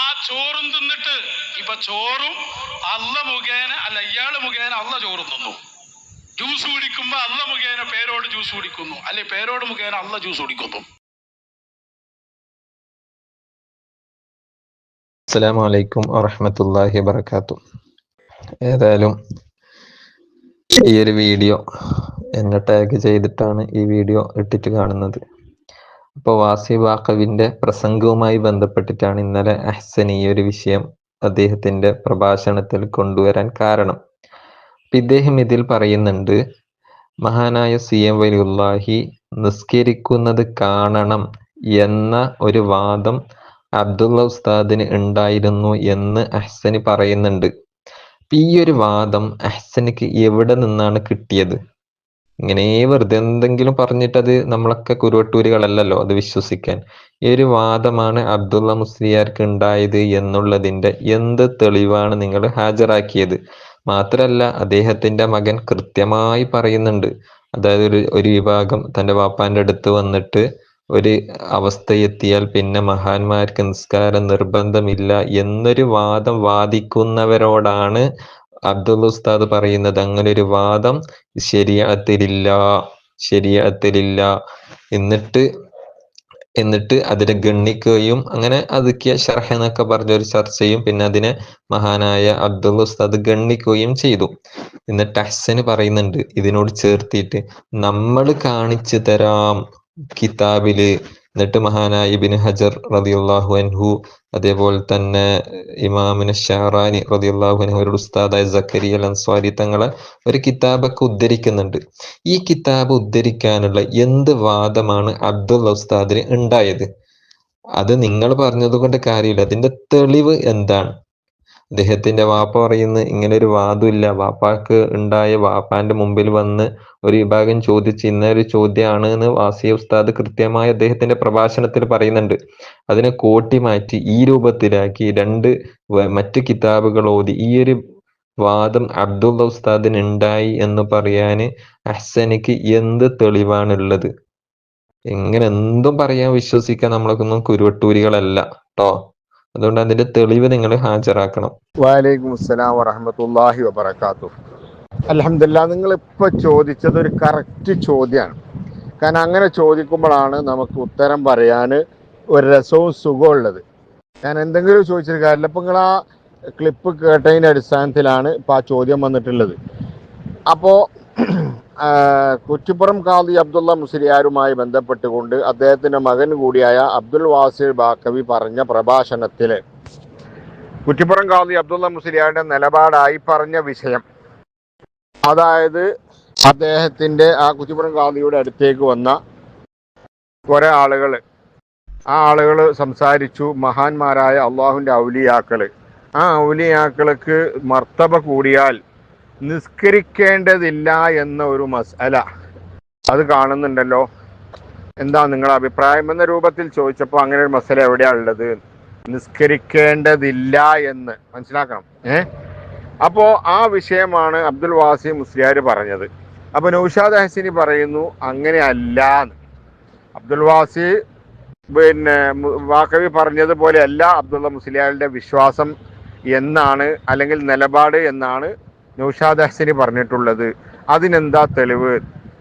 ആ ചോറും തിന്നിട്ട് ഇപ്പൊ ചോറും അല്ല മുഖേന അല്ല ഇയാൾ മുഖേന അല്ല ചോറും തിന്നു. ജ്യൂസ് കുടിക്കുമ്പോ അല്ല മുഖേന പേരോട് ജ്യൂസ് കുടിക്കുന്നു. അല്ലെ പേരോട് മുഖേന അല്ല ജ്യൂസ് കുടിക്കുന്നു. അസ്സലാമു അലൈക്കും വറഹ്മത്തുള്ളാഹി വബറകാതുഹു. ഏതായാലും ഈ ഒരു വീഡിയോ എന്നെ ടാഗ് ചെയ്തിട്ടാണ് ഈ വീഡിയോ ഇട്ടിട്ട് കാണുന്നത്. അപ്പോൾ വാസി വാക്കവിന്റെ പ്രസംഗവുമായി ബന്ധപ്പെട്ടിട്ടാണ് ഇന്നലെ അഹ്സൻ ഈ ഒരു വിഷയം അദ്ദേഹത്തിന്റെ പ്രഭാഷണത്തിൽ കൊണ്ടുവരാൻ കാരണം. ഇദ്ദേഹം ഇതിൽ പറയുന്നുണ്ട് മഹാനായ സി എം വലിയുല്ലാഹി നിസ്കരിക്കുന്നത് കാണണം എന്ന ഒരു വാദം അബ്ദുള്ള ഉസ്താദിന് ഉണ്ടായിരുന്നു എന്ന് അഹ്സന് പറയുന്നുണ്ട്. ഈ ഒരു വാദം അഹ്സനിക്ക് എവിടെ നിന്നാണ് കിട്ടിയത്? ഇങ്ങനെ വെറുതെ എന്തെങ്കിലും പറഞ്ഞിട്ട് അത് നമ്മളൊക്കെ കുരുവട്ടൂരുകളല്ലോ അത് വിശ്വസിക്കാൻ. ഈ ഒരു വാദമാണ് അബ്ദുള്ള മുസ്ലിയാർക്ക് ഉണ്ടായത് എന്നുള്ളതിന്റെ എന്ത് തെളിവാണ് നിങ്ങൾ ഹാജരാക്കിയത്? മാത്രല്ല അദ്ദേഹത്തിന്റെ മകൻ കൃത്യമായി പറയുന്നുണ്ട്. അതായത് ഒരു ഒരു വിഭാഗം തന്റെ വാപ്പാന്റെ അടുത്ത് വന്നിട്ട് ഒരു അവസ്ഥയെത്തിയാൽ പിന്നെ മഹാന്മാർക്ക് നിസ്കാരം നിർബന്ധമില്ല എന്നൊരു വാദം വാദിക്കുന്നവരോടാണ് അബ്ദുൽ ഉസ്താദ് പറയുന്നത് അങ്ങനെ ഒരു വാദം ശരിയാത്തിലില്ല ശരിയാത്തിലില്ല എന്നിട്ട് എന്നിട്ട് അതിനെ ഗണ്ണിക്കുകയും അങ്ങനെ അതുക്കിയ ഷർഹ എന്നൊക്കെ പറഞ്ഞ ഒരു ചർച്ചയും പിന്നെ അതിനെ മഹാനായ അബ്ദുൽ ഉസ്താദ് ഗണ്ണിക്കുകയും ചെയ്തു. എന്നിട്ട് അഹ്സന് പറയുന്നുണ്ട് ഇതിനോട് ചേർത്തിട്ട് നമ്മൾ കാണിച്ചു തരാം കിതാബിൽ എന്നിട്ട് മഹാനായ ഇബിൻ ഹജർ റതിയുള്ളാഹു അൻഹു അതേപോലെ തന്നെ ഇമാമിന് ഷഹറാനി റതിയുള്ളാഹു അൻഹു ഉസ്താദായ സക്കരി അൽ അൻസ്വാരി തങ്ങളെ ഒരു കിതാബൊക്കെ ഉദ്ധരിക്കുന്നുണ്ട്. ഈ കിതാബ് ഉദ്ധരിക്കാനുള്ള എന്ത് വാദമാണ് അബ്ദുള്ള ഉസ്താദിന് ഉണ്ടായത്? അത് നിങ്ങൾ പറഞ്ഞത് കൊണ്ട് കാര്യമില്ല. അതിന്റെ തെളിവ് എന്താണ്? അദ്ദേഹത്തിന്റെ വാപ്പ പറയുന്നു ഇങ്ങനെ ഒരു വാദമില്ല വാപ്പാക്ക് ഉണ്ടായ വാപ്പാന്റെ മുമ്പിൽ വന്ന് ഒരു വിഭാഗം ചോദിച്ച് ഇന്ന ഒരു ചോദ്യമാണ് എന്ന് വാസിയ ഉസ്താദ് കൃത്യമായി അദ്ദേഹത്തിന്റെ പ്രഭാഷണത്തിൽ പറയുന്നുണ്ട്. അതിനെ കോട്ടി മാറ്റി ഈ രൂപത്തിലാക്കി രണ്ട് മറ്റ് കിതാബുകൾ ഓതി. ഈ ഒരു വാദം അബ്ദുള്ള ഉസ്താദിന് ഉണ്ടായി എന്ന് പറയാന് അഹ്സനക്ക് എന്ത് തെളിവാണുള്ളത്? എങ്ങനെ എന്തും പറയാൻ വിശ്വസിക്കാൻ നമ്മളൊന്നും കുരുവട്ടൂരികളല്ല ട്ടോ? അതുകൊണ്ട് അതിന്റെ തെളിവ് നിങ്ങൾ ഹാജരാക്കണം. വാലൈക്കും അസ്സലാം വറഹമത്തല്ലാഹി വബർക്കാത്തു അലഹമില്ല നിങ്ങൾ ഇപ്പൊ ചോദിച്ചത് ഒരു കറക്റ്റ് ചോദ്യമാണ് കാരണം അങ്ങനെ ചോദിക്കുമ്പോഴാണ് നമുക്ക് ഉത്തരം പറയാൻ ഒരു രസവും സുഖവും ഉള്ളത്. ഞാൻ എന്തെങ്കിലും ചോദിച്ചൊരു കാര്യമില്ല. ഇപ്പം നിങ്ങൾ ആ ക്ലിപ്പ് കേട്ടതിന്റെ അടിസ്ഥാനത്തിലാണ് ഇപ്പൊ ആ ചോദ്യം വന്നിട്ടുള്ളത്. അപ്പോൾ കുറ്റിപ്പുറം ഖാദി അബ്ദുള്ള മുസ്ലിയാരുമായി ബന്ധപ്പെട്ടുകൊണ്ട് അദ്ദേഹത്തിന്റെ മകൻ കൂടിയായ അബ്ദുൽ വാസിർ ബാക്കവി പറഞ്ഞ പ്രഭാഷണത്തിൽ കുറ്റിപ്പുറം ഖാദി അബ്ദുള്ള മുസ്ലിയാരുടെ നിലപാടായി പറഞ്ഞ വിഷയം. അതായത് അദ്ദേഹത്തിന്റെ ആ കുറ്റിപ്പുറം ഖാദിയുടെ അടുത്തേക്ക് വന്ന കുറെ ആളുകൾ ആ ആളുകൾ സംസാരിച്ചു മഹാന്മാരായ അള്ളാഹുവിന്റെ ഔലിയാക്കൾ ആ ഔലിയാക്കൾക്ക് മർത്തബ കൂടിയാൽ നിസ്കരിക്കേണ്ടതില്ല എന്ന ഒരു മസല അത് കാണുന്നുണ്ടല്ലോ. എന്താ നിങ്ങളുടെ അഭിപ്രായം എന്ന രൂപത്തിൽ ചോദിച്ചപ്പോൾ അങ്ങനെ ഒരു മസല എവിടെയാണ് ഉള്ളത്? നിസ്കരിക്കേണ്ടതില്ല എന്ന്. മനസ്സിലാക്കണം. ഏ? അപ്പോൾ ആ വിഷയമാണ് അബ്ദുൽ വാസി മുസ്ലിയാർ പറഞ്ഞത്. അപ്പോൾ നൗഷാദ് ഹസിനി പറയുന്നു അങ്ങനെ അല്ല. അബ്ദുൽ വാസി പിന്നെ വാക്കവി പറഞ്ഞതുപോലെയല്ല അബ്ദുള്ള മുസ്ലിയാരുടെ വിശ്വാസം എന്നാണ് അല്ലെങ്കിൽ നിലപാട് എന്നാണ് നൗഷാദ് അഹ്സനി പറഞ്ഞിട്ടുള്ളത്. അതിനെന്താ തെളിവ്?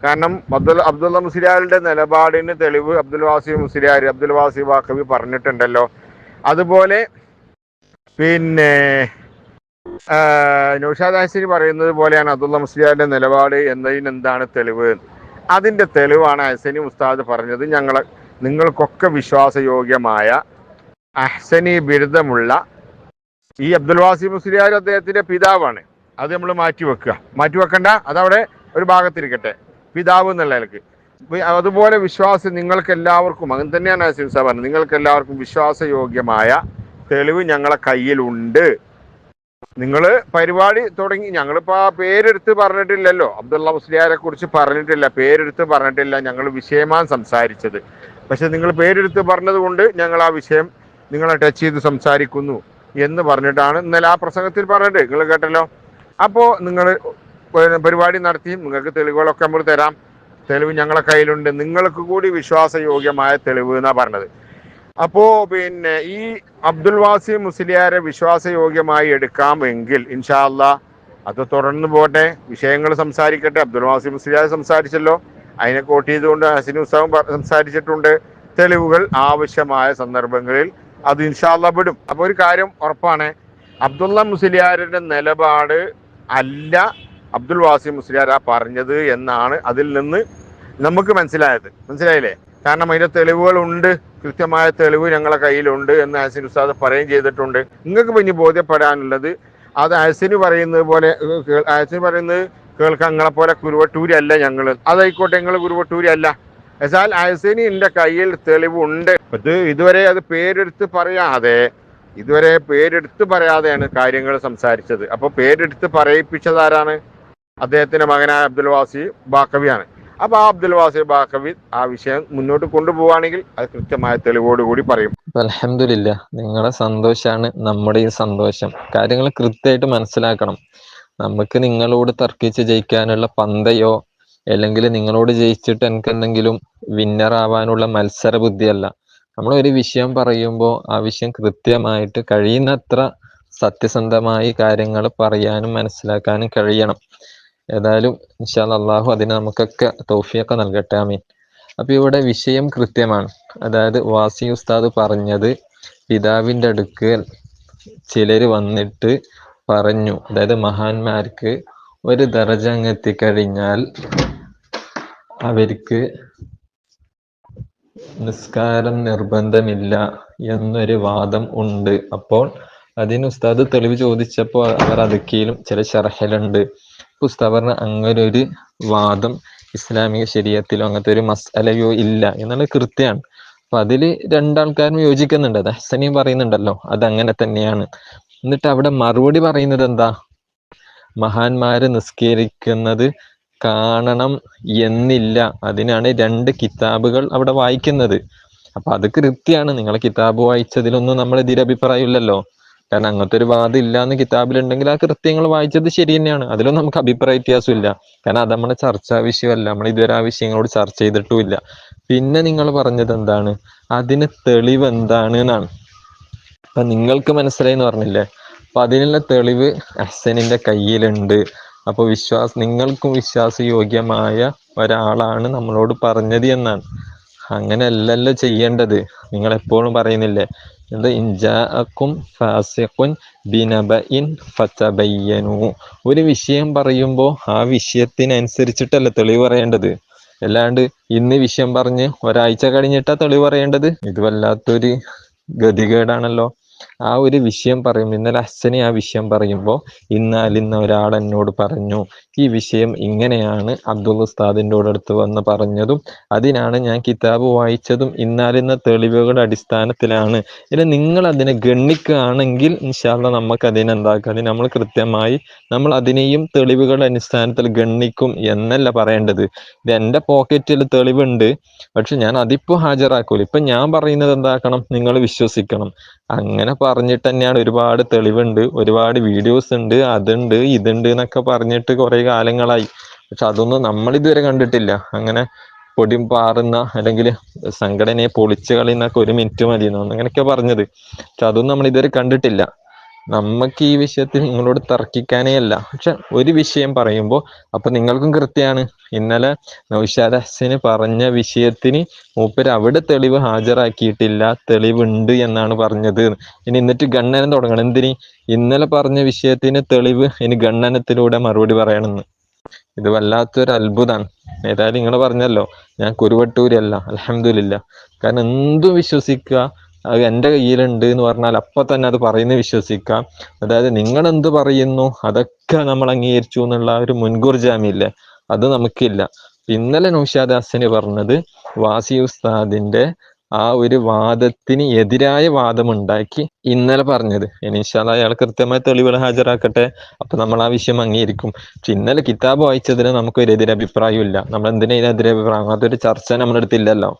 കാരണം അബ്ദുൽ അബ്ദുള്ള മുസ്ലിയാരുടെ നിലപാടിന് തെളിവ് അബ്ദുൽ വാസി മുസ്ലിയാർ അബ്ദുൽ വാസി വാഖബി പറഞ്ഞിട്ടുണ്ടല്ലോ. അതുപോലെ പിന്നെ നൗഷാദ് അഹ്സനി പറയുന്നത് പോലെയാണ് അബ്ദുള്ള മുസ്ലിയാരുടെ നിലപാട് എന്നതിനെന്താണ് തെളിവ്? അതിന്റെ തെളിവാണ് അഹ്സനി ഉസ്താദ് പറഞ്ഞത്. ഞങ്ങൾ നിങ്ങൾക്കൊക്കെ വിശ്വാസയോഗ്യമായ അഹ്സനി ബിരുദമുള്ള ഈ അബ്ദുൽ വാസി മുസ്ലിയാർ അദ്ദേഹത്തിന്റെ പിതാവാണ്. അത് നമ്മൾ മാറ്റി വെക്കുക. മാറ്റി വെക്കണ്ട അതവിടെ ഒരു ഭാഗത്തിരിക്കട്ടെ. പിതാവ് എന്നുള്ള നിലയ്ക്ക്. അതുപോലെ വിശ്വാസം നിങ്ങൾക്ക് എല്ലാവർക്കും അങ്ങനെ തന്നെയാണ് സിംസ പറഞ്ഞത് നിങ്ങൾക്ക് എല്ലാവർക്കും വിശ്വാസയോഗ്യമായ തെളിവ് ഞങ്ങളെ കയ്യിലുണ്ട്. നിങ്ങൾ പരിപാടി തുടങ്ങി ഞങ്ങളിപ്പോൾ ആ പേരെടുത്ത് പറഞ്ഞിട്ടില്ലല്ലോ. അബ്ദുള്ള മുസ്ലിയാരെ കുറിച്ച് പറഞ്ഞിട്ടില്ല പേരെടുത്ത് പറഞ്ഞിട്ടില്ല ഞങ്ങൾ വിഷയമാണ് സംസാരിച്ചത്. പക്ഷെ നിങ്ങൾ പേരെടുത്ത് പറഞ്ഞത് കൊണ്ട് ഞങ്ങൾ ആ വിഷയം നിങ്ങളെ ടച്ച് ചെയ്ത് സംസാരിക്കുന്നു എന്ന് പറഞ്ഞിട്ടാണ് ഇന്നലെ ആ പ്രസംഗത്തിൽ പറഞ്ഞിട്ട് നിങ്ങൾ കേട്ടല്ലോ? അപ്പോൾ നിങ്ങൾ പരിപാടി നടത്തി നിങ്ങൾക്ക് തെളിവുകളൊക്കെ നമ്മൾ തരാം. തെളിവ് ഞങ്ങളെ കയ്യിലുണ്ട്. നിങ്ങൾക്ക് കൂടി വിശ്വാസയോഗ്യമായ തെളിവ് എന്നാണ് പറഞ്ഞത്. അപ്പോൾ പിന്നെ ഈ അബ്ദുൽ വാസി മുസ്ലിയാരെ വിശ്വാസയോഗ്യമായി എടുക്കാമെങ്കിൽ ഇൻഷാല്ല അത് തുടർന്ന് പോട്ടെ. വിഷയങ്ങൾ സംസാരിക്കട്ടെ. അബ്ദുൽ വാസി മുസ്ലിയാരെ സംസാരിച്ചല്ലോ. അതിനെ കോട്ട് ചെയ്തുകൊണ്ട് ഹസിൻ ഉത്സവം സംസാരിച്ചിട്ടുണ്ട്. തെളിവുകൾ ആവശ്യമായ സന്ദർഭങ്ങളിൽ അത് ഇൻഷാല്ല വിടും അപ്പോൾ ഒരു കാര്യം ഉറപ്പാണ്. അബ്ദുള്ള മുസ്ലിയാരുടെ നിലപാട് അല്ല അബ്ദുൽ വാസി മുസ്ലിയാർ ആ പറഞ്ഞത് എന്നാണ് അതിൽ നിന്ന് നമുക്ക് മനസ്സിലായത്. മനസ്സിലായില്ലേ? കാരണം അതിന്റെ തെളിവുകളുണ്ട്. കൃത്യമായ തെളിവ് ഞങ്ങളെ കയ്യിലുണ്ട് എന്ന് ഹസിൻ ഉസ്താദ് പറയുകയും ചെയ്തിട്ടുണ്ട്. നിങ്ങൾക്ക് പിന്നെ ബോധ്യപ്പെടാനുള്ളത് അത് ഹസിന് പറയുന്നത് പോലെ ഹസിന് പറയുന്നത് കേൾക്കാൻ നിങ്ങളെ പോലെ കുരുവട്ടൂരി അല്ല ഞങ്ങൾ അതായിക്കോട്ടെ നിങ്ങൾ കുരുവട്ടൂരി അല്ല എന്നാൽ ഹസിന് എന്റെ കയ്യിൽ തെളിവുണ്ട്. ഇത് ഇതുവരെ അത് പേരെടുത്ത് പറയാതെ ഇതുവരെ പേരെടുത്ത് പറയാതെയാണ് കാര്യങ്ങൾ സംസാരിച്ചത്. അപ്പോൾ പേരെടുത്ത് പറയിപ്പിച്ചത് ആരാണ്? അദ്ദേഹത്തിന്റെ മകനായ അബ്ദുൽ വാസി ബാക്കവിയാണ്. അപ്പൊ ആ അബ്ദുൽ വാസി ബാക്കവി ആ വിഷയം മുന്നോട്ട് കൊണ്ടുപോവുകയാണെങ്കിൽ അത് കൃത്യമായ തെളിവോടുകൂടി പറയും. അലഹമില്ല സന്തോഷമാണ് നമ്മുടെ ഈ സന്തോഷം. കാര്യങ്ങൾ കൃത്യമായിട്ട് മനസ്സിലാക്കണം. നമുക്ക് നിങ്ങളോട് തർക്കിച്ച് ജയിക്കാനുള്ള പന്തയോ അല്ലെങ്കിൽ നിങ്ങളോട് ജയിച്ചിട്ട് എനിക്ക് എന്തെങ്കിലും വിന്നർ ആവാനുള്ള മത്സര ബുദ്ധിയല്ല നമ്മൾ ഒരു വിഷയം പറയുമ്പോൾ ആ വിഷയം കൃത്യമായിട്ട് കഴിയുന്നത്ര സത്യസന്ധമായി കാര്യങ്ങൾ പറയാനും മനസ്സിലാക്കാനും കഴിയണം. ഏതായാലും ഇൻഷാൽ അള്ളാഹു അതിന് നമുക്കൊക്കെ തോഫിയൊക്കെ നൽകട്ടെ അമീൻ അപ്പൊ ഇവിടെ വിഷയം കൃത്യമാണ്. അതായത് വാസി ഉസ്താദ് പറഞ്ഞത് പിതാവിന്റെ അടുക്കൽ ചിലർ വന്നിട്ട് പറഞ്ഞു. അതായത് മഹാന്മാർക്ക് ഒരു ദർജ അങ്ങ് എത്തിക്കഴിഞ്ഞാൽ അവർക്ക് നിസ്കാരം നിർബന്ധമില്ല എന്നൊരു വാദം ഉണ്ട്. അപ്പോൾ അതിന് ഉസ്താദ് തെളിവ് ചോദിച്ചപ്പോൾ അവർ അതൊക്കെയിലും ചില ഷർഹലുണ്ട് ഉസ്താദ് പറഞ്ഞ അങ്ങനെ ഒരു വാദം ഇസ്ലാമിക ശരീരത്തിലോ അങ്ങനത്തെ ഒരു മസാലയോ ഇല്ല എന്നുള്ള കൃത്യമാണ് അപ്പൊ അതിൽ രണ്ടാൾക്കാരും യോജിക്കുന്നുണ്ട്. അത് ഹസനിയും പറയുന്നുണ്ടല്ലോ അത് അങ്ങനെ തന്നെയാണ്. എന്നിട്ട് അവിടെ മറുപടി പറയുന്നത് എന്താ? മഹാന്മാര് നിസ്കരിക്കുന്നത് കാണണം എന്നില്ല. അതിനാണ് രണ്ട് കിതാബുകൾ അവിടെ വായിക്കുന്നത്. അപ്പൊ അത് കൃത്യമാണ് നിങ്ങളെ കിതാബ് വായിച്ചതിലൊന്നും നമ്മൾ എതിരഭിപ്രായമില്ലല്ലോ കാരണം അങ്ങനത്തെ ഒരു വാദം ഇല്ല എന്ന് കിതാബിലുണ്ടെങ്കിൽ ആ കൃത്യങ്ങൾ വായിച്ചത് ശരി തന്നെയാണ്. അതിലൊന്നും നമുക്ക് അഭിപ്രായ വ്യത്യാസമില്ല. കാരണം അത് നമ്മുടെ ചർച്ചാ വിഷയമല്ല. നമ്മൾ ഇതുവരെ ആ വിഷയങ്ങളോട് ചർച്ച ചെയ്തിട്ടുമില്ല. പിന്നെ നിങ്ങൾ പറഞ്ഞത് എന്താണ്? അതിന് തെളിവ് എന്താണ് എന്നാണ്. അപ്പൊ നിങ്ങൾക്ക് മനസ്സിലായി എന്ന് പറഞ്ഞില്ലേ? അപ്പൊ അതിനുള്ള തെളിവ് അഹ്സനിന്റെ കയ്യിലുണ്ട്. അപ്പൊ വിശ്വാസ നിങ്ങൾക്കും വിശ്വാസയോഗ്യമായ ഒരാളാണ് നമ്മളോട് പറഞ്ഞത് എന്നാണ്. അങ്ങനെ അല്ലല്ലോ ചെയ്യേണ്ടത്. നിങ്ങൾ എപ്പോഴും പറയുന്നില്ലേ? എന്ത്? ഇൻജാക്കും ഫാസിഖുൻ ബിനബ ഇൻ ഫതബയ്യനു. ഒരു വിഷയം പറയുമ്പോൾ ആ വിഷയത്തിനനുസരിച്ചിട്ടല്ല തെളിവ് പറയേണ്ടത്. അല്ലാണ്ട് ഇന്ന് വിഷയം പറഞ്ഞ് ഒരാഴ്ച കഴിഞ്ഞിട്ടാ തെളിവ് പറയേണ്ടത്? ഇത് വല്ലാത്തൊരു ഗതികേടാണല്ലോ. ആ ഒരു വിഷയം പറയും. ഇന്നലെ അച്ഛനെ ആ വിഷയം പറയുമ്പോൾ ഇന്നാൽ ഇന്ന് ഒരാൾ എന്നോട് പറഞ്ഞു ഈ വിഷയം ഇങ്ങനെയാണ് അബ്ദുൾ ഉസ്താദിന്റെ അടുത്ത് വന്ന് പറഞ്ഞതും അതിനാണ് ഞാൻ കിതാബ് വായിച്ചതും ഇന്നാലിന്ന തെളിവുകളുടെ അടിസ്ഥാനത്തിലാണ്. ഇനി നിങ്ങൾ അതിനെ ഗണ്ണിക്കുകയാണെങ്കിൽ ഇൻഷാല്ല നമുക്ക് അതിനെന്താക്കുക അതിന് നമ്മൾ കൃത്യമായി നമ്മൾ അതിനെയും തെളിവുകളുടെ അടിസ്ഥാനത്തിൽ ഗണ്ണിക്കും എന്നല്ല പറയേണ്ടത്. ഇത് എന്റെ പോക്കറ്റിൽ തെളിവുണ്ട് പക്ഷെ ഞാൻ അതിപ്പോൾ ഹാജരാക്കൂല. ഇപ്പം ഞാൻ പറയുന്നത് എന്താക്കണം? നിങ്ങൾ വിശ്വസിക്കണം. അങ്ങനെ പറഞ്ഞിട്ട് തന്നെയാണ് ഒരുപാട് തെളിവുണ്ട് ഒരുപാട് വീഡിയോസ് ഉണ്ട് അതുണ്ട് ഇതുണ്ട് എന്നൊക്കെ പറഞ്ഞിട്ട് കുറെ കാലങ്ങളായി. പക്ഷെ അതൊന്നും നമ്മൾ ഇതുവരെ കണ്ടിട്ടില്ല. അങ്ങനെ പൊടി പാറുന്ന അല്ലെങ്കിൽ സംഘടനയെ പൊളിച്ചു കളയുന്നൊക്കെ ഒരു മിനിറ്റ് മതി അങ്ങനെയൊക്കെ പറഞ്ഞത്. പക്ഷെ അതൊന്നും നമ്മൾ ഇതുവരെ കണ്ടിട്ടില്ല. നമുക്ക് ഈ വിഷയത്തിൽ നിങ്ങളോട് തർക്കിക്കാനേ അല്ല. പക്ഷെ ഒരു വിഷയം പറയുമ്പോൾ അപ്പൊ നിങ്ങൾക്കും കൃത്യമാണ്. ഇന്നലെ നൗഷാദ് ഹസന് പറഞ്ഞ വിഷയത്തിന് മൂപ്പർ അവിടെ തെളിവ് ഹാജരാക്കിയിട്ടില്ല തെളിവുണ്ട് എന്നാണ് പറഞ്ഞത്. ഇനി എന്നിട്ട് ഗണ്ണനം തുടങ്ങണം. എന്തിന്? ഇന്നലെ പറഞ്ഞ വിഷയത്തിന് തെളിവ് ഇനി ഗണ്ണനത്തിലൂടെ മറുപടി പറയണമെന്ന്. ഇത് വല്ലാത്തൊരു അത്ഭുതമാണ് ഏതായാലും നിങ്ങൾ പറഞ്ഞല്ലോ ഞാൻ കുരുവട്ടൂരല്ല അലഹമില്ല കാരണം എന്തും വിശ്വസിക്കുക അത് എന്റെ കയ്യിലുണ്ട് എന്ന് പറഞ്ഞാൽ അപ്പൊ തന്നെ അത് പറയുന്നത് വിശ്വസിക്കാം. അതായത് നിങ്ങൾ എന്ത് പറയുന്നു? അതൊക്കെ നമ്മൾ അംഗീകരിച്ചു എന്നുള്ള ഒരു മുൻകൂർ ജാമ്യമില്ലേ? അത് നമുക്കില്ല. ഇന്നലെ നൗഷാദ് പറഞ്ഞത് വാസി ഉസ്താദിന്റെ ആ ഒരു വാദത്തിന് എതിരായ വാദമുണ്ടാക്കി ഇന്നലെ പറഞ്ഞത്. ഇനി ഇൻഷാല്ല അയാൾ കൃത്യമായ തെളിവുകൾ ഹാജരാക്കട്ടെ. അപ്പൊ നമ്മൾ ആ വിഷയം അംഗീകരിക്കും. ഇന്നലെ കിതാബ് വായിച്ചതിന് നമുക്കൊരു എതിരഭിപ്രായം ഇല്ല നമ്മൾ എന്തിനാ ഇതിന് എതിരഭിപ്രായം അതൊരു ചർച്ച നമ്മുടെ അടുത്തില്ലല്ലോ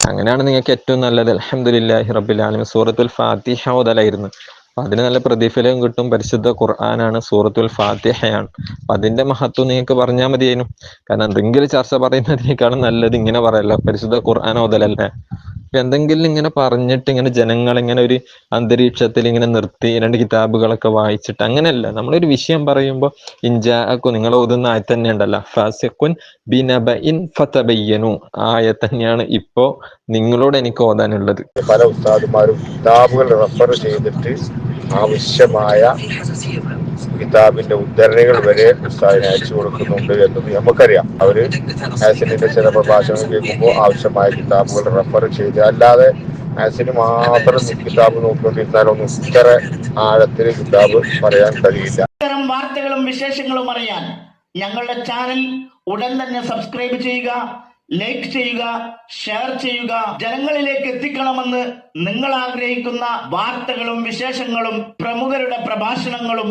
അങ്ങനെയാണ് നിങ്ങൾക്ക് ഏറ്റവും നല്ലത്. അലഹമുല്ലാഹി റബ്ബിൽ ആലമീൻ. സൂറത്തുൽ ഫാത്തിഹ ഓതലായിരുന്നു അപ്പൊ അതിന് നല്ല പ്രതിഫലം കിട്ടും. പരിശുദ്ധ ഖുർആനാണ് സൂറത്തുൽ ഫാത്തിഹയാണ്. അപ്പൊ അതിന്റെ മഹത്വം നിങ്ങൾക്ക് പറഞ്ഞാൽ മതിയായിരുന്നു കാരണം എന്തെങ്കിലും ചർച്ച പറയുന്നതിനേക്കാളും നല്ലത് ഇങ്ങനെ പറയല്ലോ. പരിശുദ്ധ ഖുർആൻ ഓതലല്ലേ എന്തെങ്കിലും ഇങ്ങനെ പറഞ്ഞിട്ട് ഇങ്ങനെ ജനങ്ങളെ ഇങ്ങനെ ഒരു അന്തരീക്ഷത്തിൽ ഇങ്ങനെ നിർത്തി രണ്ട് കിതാബുകളൊക്കെ വായിച്ചിട്ട് അങ്ങനെയല്ല. നമ്മളൊരു വിഷയം പറയുമ്പോൾ ഇഞ്ചാക്കു നിങ്ങൾ ഓതുന്ന ആയ തന്നെ ഉണ്ടല്ലോ. ഫാസിഖുൻ ബിനബഇൻ ഫതബയ്യനു ആയ തന്നെയാണ് ഇപ്പോ നിങ്ങളോട് എനിക്ക് ഓതാനുള്ളത്. പല ഉസ്താദുമാരും കിതാബുകൾ റെഫർ ചെയ്തിട്ട് ആവശ്യമായ കിതാബിന്റെ ഉദ്ധരണികൾ വരെ ഉസ്താദിന് അയച്ചു കൊടുക്കുന്നുണ്ട് എന്നത് നമുക്കറിയാം. അവർ മാസിനിന്റെ ചില പ്രഭാഷണം കേൾക്കുമ്പോൾ ആവശ്യമായ കിതാബുകൾ റെഫർ ചെയ്ത് അല്ലാതെ ആസിന് മാത്രം കിതാബ് നോക്കിക്കൊണ്ടിരുന്നാലൊന്നും ഇത്ര ആഴത്തിൽ കിതാബ് പറയാൻ കഴിയില്ല. ഇത്തരം വാർത്തകളും വിശേഷങ്ങളും അറിയാൻ ഞങ്ങളുടെ ചാനൽ ഉടൻ തന്നെ സബ്സ്ക്രൈബ് ചെയ്യുക ലൈക്ക് ചെയ്യുക ഷെയർ ചെയ്യുക. ജനങ്ങളിലേക്ക് എത്തിക്കണമെന്ന് നിങ്ങൾ ആഗ്രഹിക്കുന്ന വാർത്തകളും വിശേഷങ്ങളും പ്രമുഖരുടെ പ്രഭാഷണങ്ങളും